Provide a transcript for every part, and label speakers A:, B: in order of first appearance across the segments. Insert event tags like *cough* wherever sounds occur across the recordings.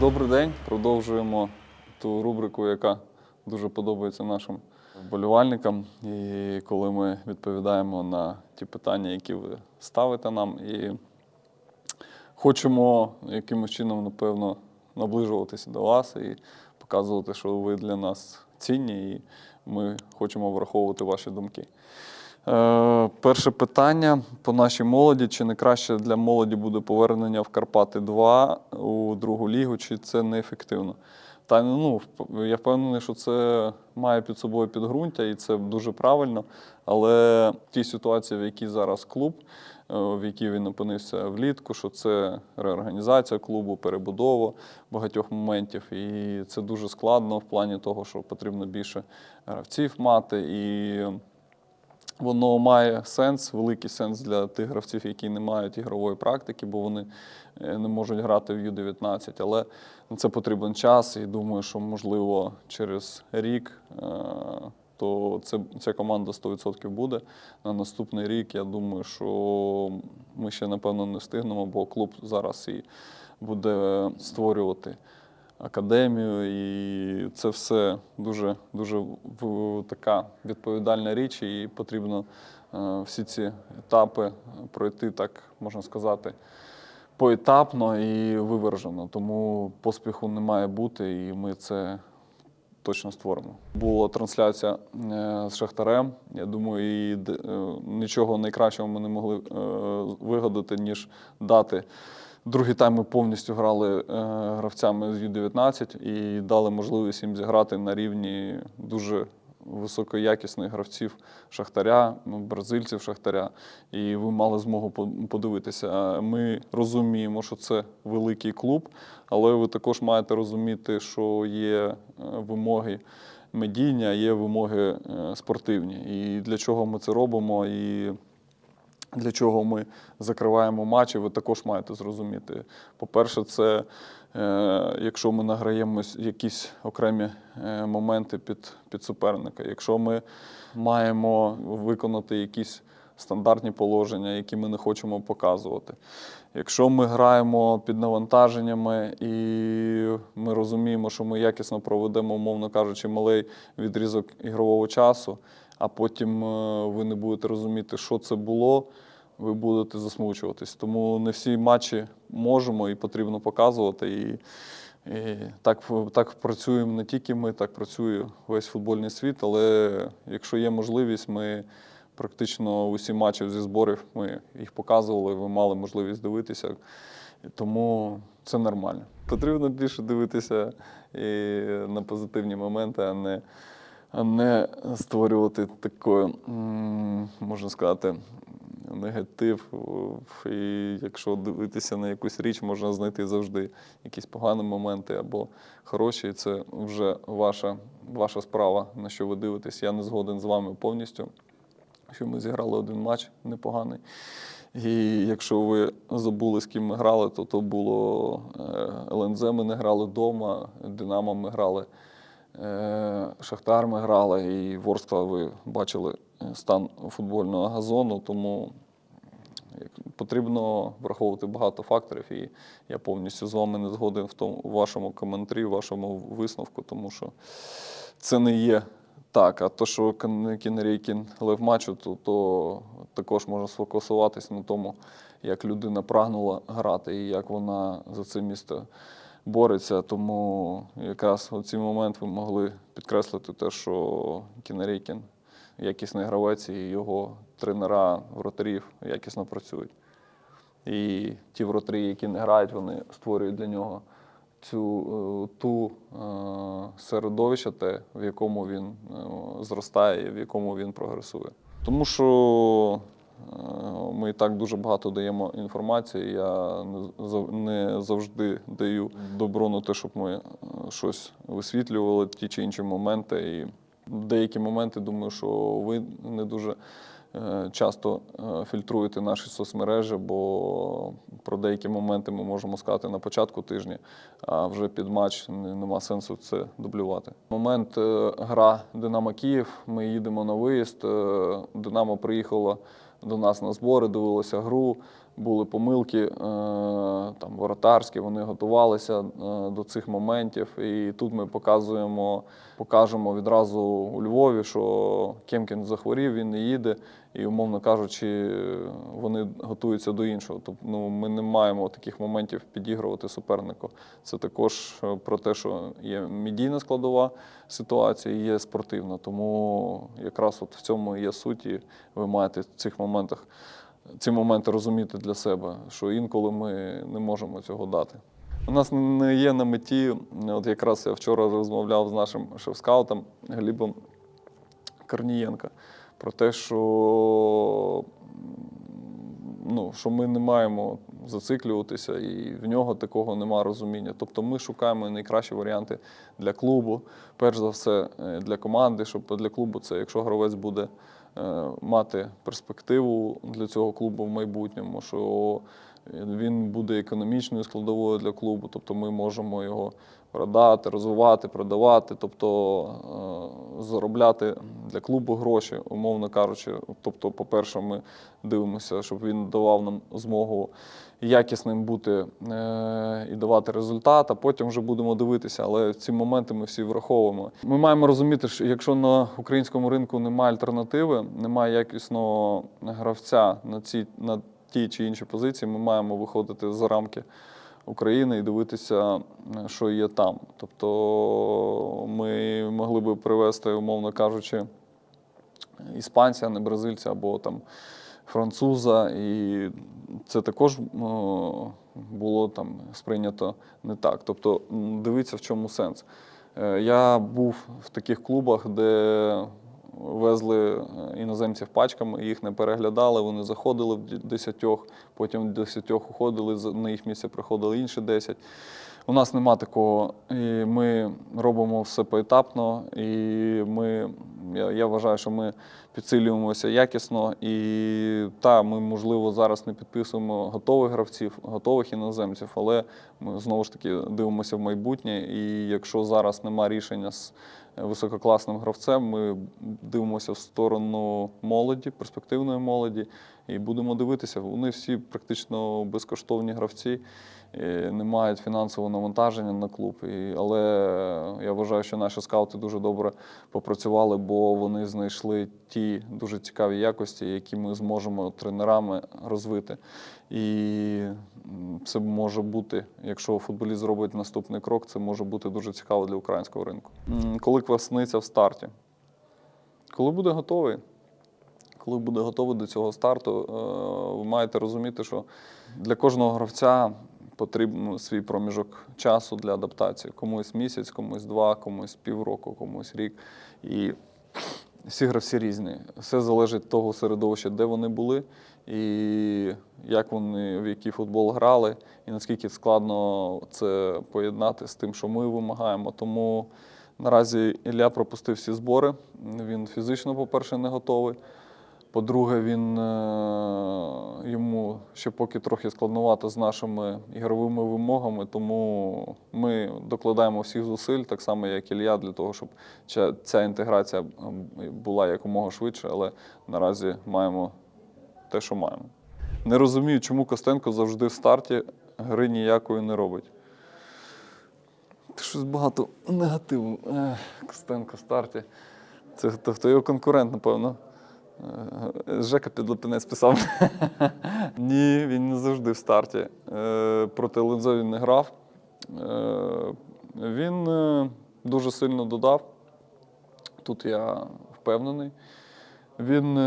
A: Добрий день. Продовжуємо ту рубрику, яка дуже подобається нашим вболівальникам. І коли ми відповідаємо на ті питання, які ви ставите нам, і хочемо якимось чином, напевно, наближуватися до вас і показувати, що ви для нас цінні, і ми хочемо враховувати ваші думки. Е, перше питання по нашій молоді. Чи не краще для молоді буде повернення в Карпати 2 у другу лігу, чи це неефективно? Та ну, я впевнений, що це має під собою підґрунтя, і це дуже правильно. Але в тій ситуації, в якій зараз клуб, е, в якій він опинився влітку, що це реорганізація клубу, перебудова багатьох моментів. І це дуже складно в плані того, що потрібно більше гравців мати. І Воно має сенс, великий сенс для тих гравців, які не мають ігрової практики, бо вони е, не можуть грати в Ю-19. Але на це потрібен час, і думаю, що можливо через рік е, то це, ця команда 100% буде. На наступний рік я думаю, що ми ще напевно не встигнемо, бо клуб зараз і буде створювати академію, і це все дуже, дуже така відповідальна річ, і потрібно е, всі ці етапи пройти, так можна сказати, поетапно і вивержено. Тому поспіху не має бути, і ми це точно створимо. Була трансляція е, з Шахтарем. Я думаю, і е, нічого найкращого ми не могли вигадати, ніж дати. Другий тайм ми повністю грали е, гравцями з Ю-19 і дали можливість їм зіграти на рівні дуже високоякісних гравців Шахтаря, ну, бразильців Шахтаря. І ви мали змогу по- подивитися. Ми розуміємо, що це великий клуб, але ви також маєте розуміти, що є е, вимоги медійні, а є вимоги е, спортивні. І для чого ми це робимо? І для чого ми закриваємо матчі, ви також маєте зрозуміти. По-перше, це е, якщо ми награємо якісь окремі е, моменти під, під суперника, якщо ми маємо виконати якісь стандартні положення, які ми не хочемо показувати. Якщо ми граємо під навантаженнями і ми розуміємо, що ми якісно проведемо, умовно кажучи, малий відрізок ігрового часу, а потім е, ви не будете розуміти, що це було, ви будете засмучуватись. Тому не всі матчі можемо і потрібно показувати. І, і так, так працюємо не тільки ми, так працює весь футбольний світ. Але якщо є можливість, ми практично усі матчі зі зборів ми їх показували, ви мали можливість дивитися. Тому це нормально. Потрібно більше дивитися і на позитивні моменти, а не, не створювати такою, можна сказати, негатив. І якщо дивитися на якусь річ, можна знайти завжди якісь погані моменти або хороші. І це вже ваша, ваша справа, на що ви дивитесь. Я не згоден з вами повністю що ми зіграли один матч непоганий. І якщо ви забули, з ким ми грали, то то було е, ЛНЗ ми не грали вдома, Динамо ми грали, Шахтар ми грали, і Ворскла ви бачили е, стан футбольного газону, тому потрібно враховувати багато факторів. І я повністю з вами не згоден в тому у вашому коментарі, в вашому висновку, тому що це не є так. А то, що Кінерейкін лев матчу, то, то також можна сфокусуватись на тому, як людина прагнула грати і як вона за це місто бореться. Тому якраз у цей момент ви могли підкреслити те, що Кінерейкін якісний гравець і його тренера вратарів якісно працюють. І ті вратарі, які не грають, вони створюють для нього цю е, ту е, середовище, те, в якому він е, зростає, в якому він прогресує. Тому що ми і так дуже багато даємо інформації. Я не завжди даю добро на те, щоб ми е, щось висвітлювали, ті чи інші моменти. І деякі моменти, думаю, що ви не дуже е, часто е, фільтруєте наші соцмережі, бо про деякі моменти ми можемо сказати на початку тижня, а вже під матч нема сенсу це дублювати. Момент е, гра Динамо Київ. Ми їдемо на виїзд. е, Динамо приїхало до нас на збори, дивилися гру, були помилки е, там воротарські, вони готувалися е, до цих моментів. І тут ми показуємо, покажемо відразу у Львові, що Кемкін захворів, він не їде, і, умовно кажучи, вони готуються до іншого. Тобто ну, ми не маємо таких моментів підігрувати супернику. Це також е, про те, що є медійна складова ситуація, і є спортивна. Тому якраз от в цьому є суть, і ви маєте в цих моментах ці моменти розуміти для себе, що інколи ми не можемо цього дати. У нас не є на меті, от якраз я вчора розмовляв з нашим шеф-скаутом Глібом Корнієнка про те, що, ну, що ми не маємо зациклюватися, і в нього такого немає розуміння. Тобто ми шукаємо найкращі варіанти для клубу, перш за все е, для команди, щоб для клубу це, якщо гравець буде мати перспективу для цього клубу в майбутньому, що він буде економічною складовою для клубу, тобто ми можемо його продати, розвивати, продавати, тобто е, заробляти для клубу гроші, умовно кажучи. Тобто, по-перше, ми дивимося, щоб він давав нам змогу якісним бути е, і давати результат, а потім вже будемо дивитися. Але ці моменти ми всі враховуємо. Ми маємо розуміти, що якщо на українському ринку немає альтернативи, немає якісного гравця на ці на ті чи інші позиції, ми маємо виходити за рамки України і дивитися, е, що є там. Тобто ми могли би привезти, умовно кажучи, іспанця, не бразильця або там француза, і це також ну, було там сприйнято не так. Тобто, дивіться, в чому сенс. Е, Я був в таких клубах, де везли е, іноземців пачками, їх не переглядали, вони заходили в десятьох, потім в десятьох уходили, на їх місце приходили інші десять. У нас нема такого. І ми робимо все поетапно, і ми, я, я вважаю, що ми підсилюємося якісно. І та, ми, можливо, зараз не підписуємо готових гравців, готових іноземців, але ми знову ж таки дивимося в майбутнє. І якщо зараз нема рішення з висококласним гравцем, ми дивимося в сторону молоді, перспективної молоді, і будемо дивитися. Вони всі практично безкоштовні гравці не мають фінансового навантаження на клуб. І, але я вважаю, що наші скаути дуже добре попрацювали, бо вони знайшли ті дуже цікаві якості, які ми зможемо тренерами розвити. І це може бути, якщо футболіст зробить наступний крок, це може бути дуже цікаво для українського ринку. Коли квасниця в старті? Коли буде готовий, коли буде готовий до цього старту, е, ви маєте розуміти, що для кожного гравця потрібен свій проміжок часу для адаптації. Комусь місяць, комусь два, комусь півроку, комусь рік. І всі гравці різні. Все залежить від того середовища, де вони були, і як вони в який футбол грали, і наскільки складно це поєднати з тим, що ми вимагаємо. Тому наразі Ілля пропустив всі збори. Він фізично, по-перше, не готовий. По-друге, він е, йому ще поки трохи складновато з нашими ігровими вимогами, тому ми докладаємо всіх зусиль, так само як Ілля, для того, щоб ця, інтеграція була якомога швидше, але наразі маємо те, що маємо. Не розумію, чому Костенко завжди в старті гри ніякої не робить. Щось багато негативу. Костенко в старті. Це хто, хто його конкурент, напевно. Е, Жека Підлепенець писав. *laughs* Ні, він не завжди в старті. Е, Проти Линзо він не грав. Е, Він дуже сильно додав. Тут я впевнений. Він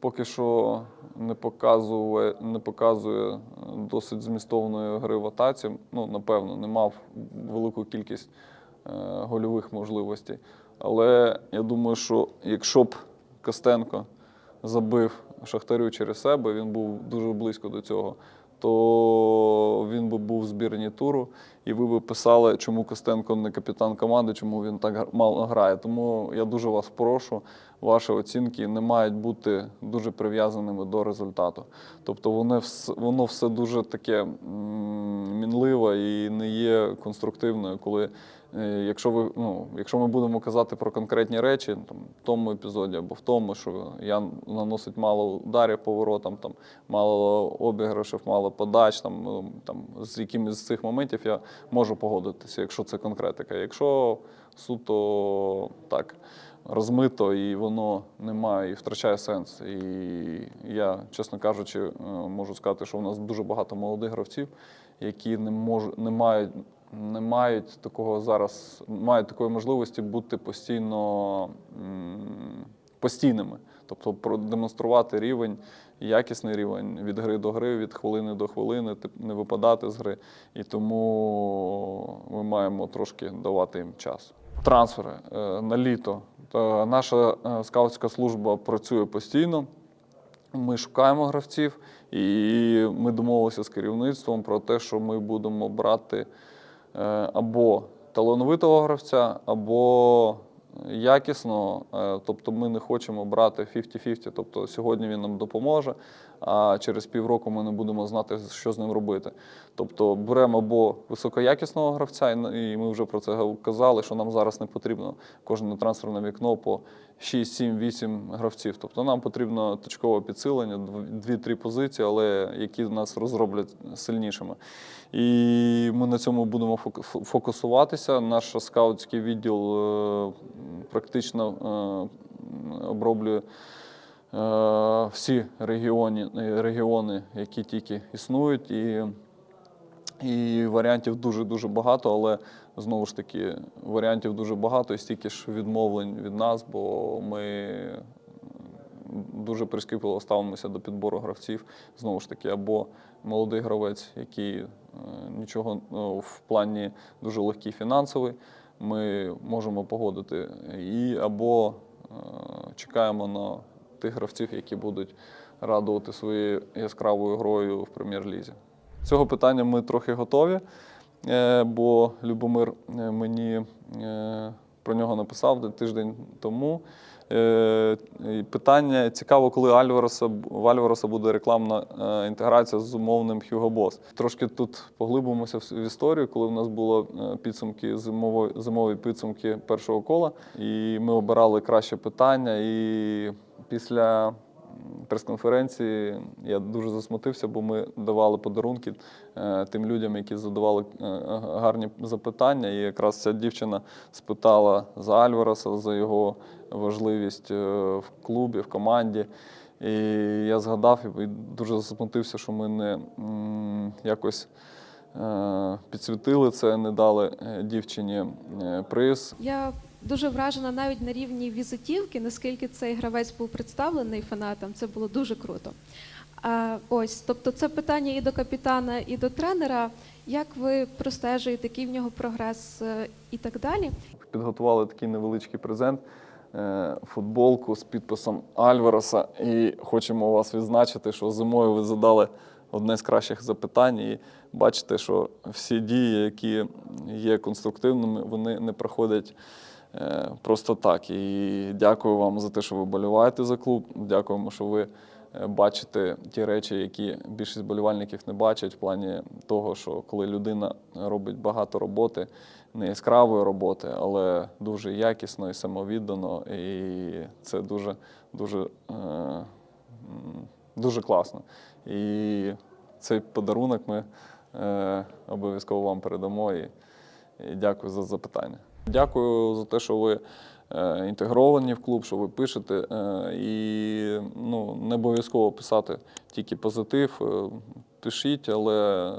A: поки що не показує, не показує досить змістовної гри в атаці. Ну, напевно, не мав велику кількість гольових можливостей. Але я думаю, що якщо б Костенко забив Шахтарю через себе, він був дуже близько до цього, то він би був в збірні туру, і ви би писали, чому Костенко не капітан команди, чому він так мало грає. Тому я дуже вас прошу, ваші оцінки не мають бути дуже прив'язаними до результату. Тобто все, воно все дуже таке мінливе і не є конструктивною, коли е, якщо ви ну, якщо ми будемо казати про конкретні речі, там в тому епізоді або в тому, що я наносить мало ударів по воротам, там мало обіграшів, мало подач, там, ну, там з якимись з цих моментів я можу погодитися, якщо це конкретика. Якщо суто так розмито і воно не має і втрачає сенс. І я, чесно кажучи, е, можу сказати, що у нас дуже багато молодих гравців, які не можуть, не мають. Не мають такого зараз, мають такої можливості бути постійно постійними, тобто продемонструвати рівень, якісний рівень від гри до гри, від хвилини до хвилини, не випадати з гри. І тому ми маємо трошки давати їм час. Трансфери е, на літо. Наша е, скаутська служба працює постійно. Ми шукаємо гравців, і ми домовилися з керівництвом про те, що ми будемо брати е, або талановитого гравця, або якісного. Е, Тобто ми не хочемо брати 50-50. Тобто сьогодні він нам допоможе, а через півроку ми не будемо знати, що з ним робити. Тобто беремо або високоякісного гравця, і і ми вже про це казали, що нам зараз не потрібно кожне трансферне вікно по 6, 7, 8 гравців. Тобто нам потрібно точкове підсилення, 2-3 позиції, але які нас розроблять сильнішими. І ми на цьому будемо фокусуватися. Наш скаутський відділ е, практично е, оброблює е, всі регіони, регіони, які тільки існують. І і варіантів дуже-дуже багато, але знову ж таки, варіантів дуже багато і стільки ж відмовлень від нас, бо ми дуже прискіпливо ставимося до підбору гравців. Знову ж таки, або молодий гравець, який е, нічого ну, в плані дуже легкий фінансовий, ми можемо погодити, і або е, чекаємо на тих гравців, які будуть радувати своєю яскравою грою в прем'єр-лізі. Цього питання ми трохи готові, бо Любомир е, мені е, про нього написав тиждень тому. Е, Питання цікаво, коли Альвареса, в Альвареса буде рекламна е, інтеграція з умовним Hugo Boss. Трошки тут поглибимося в історію, коли в нас було е, підсумки зимової зимові підсумки першого кола, і ми обирали краще питання. І після прес-конференції я дуже засмутився, бо ми давали подарунки е, тим людям, які задавали е, гарні запитання. І якраз ця дівчина спитала за Альвареса, за його важливість е, в клубі, в команді. І я згадав і дуже засмутився, що ми не якось підсвітили це, не дали дівчині приз.
B: Я дуже вражена навіть на рівні візитівки, наскільки цей гравець був представлений фанатам. Це було дуже круто. Ось, тобто, це питання і до капітана, і до тренера. Як ви простежуєте, який в нього прогрес е, і так далі?
A: Підготували такий невеличкий презент. е, Футболку з підписом Альвареса. І хочемо вас відзначити, що зимою ви задали одне з кращих запитань. І бачите, що всі дії, які є конструктивними, вони не проходять просто так. І дякую вам за те, що ви боліваєте за клуб. Дякуємо, що ви е, бачите ті речі, які більшість болівальників не бачать, в плані того, що коли людина робить багато роботи, не яскравої роботи, але дуже якісно і самовіддано, і це дуже, дуже, е, дуже класно. І цей подарунок ми е, обов'язково вам передамо. І, і дякую за запитання. Дякую за те, що ви е, інтегровані в клуб, що ви пишете. Е, і ну, не обов'язково писати тільки позитив. Е, Пишіть, але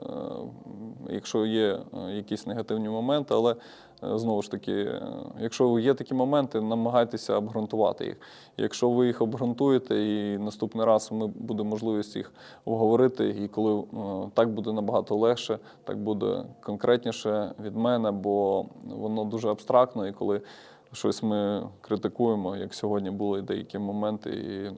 A: якщо є якісь негативні моменти, але знову ж таки, е, якщо є такі моменти, намагайтеся обґрунтувати їх. Якщо ви їх обґрунтуєте, і наступний раз ми буде можливість їх обговорити, і коли е, так буде набагато легше, так буде конкретніше від мене, бо воно дуже абстрактно, і коли щось ми критикуємо, як сьогодні були деякі моменти, і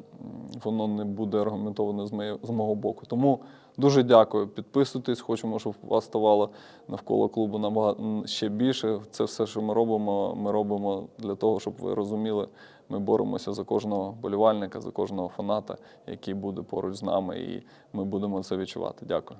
A: воно не буде аргументовано з мого боку. Тому дуже дякую. Підписуйтесь, хочемо, щоб вас ставало навколо клубу набагато ще більше. Це все, що ми робимо, ми робимо для того, щоб ви розуміли. Ми боремося за кожного болівальника, за кожного фаната, який буде поруч з нами, і ми будемо це відчувати. Дякую.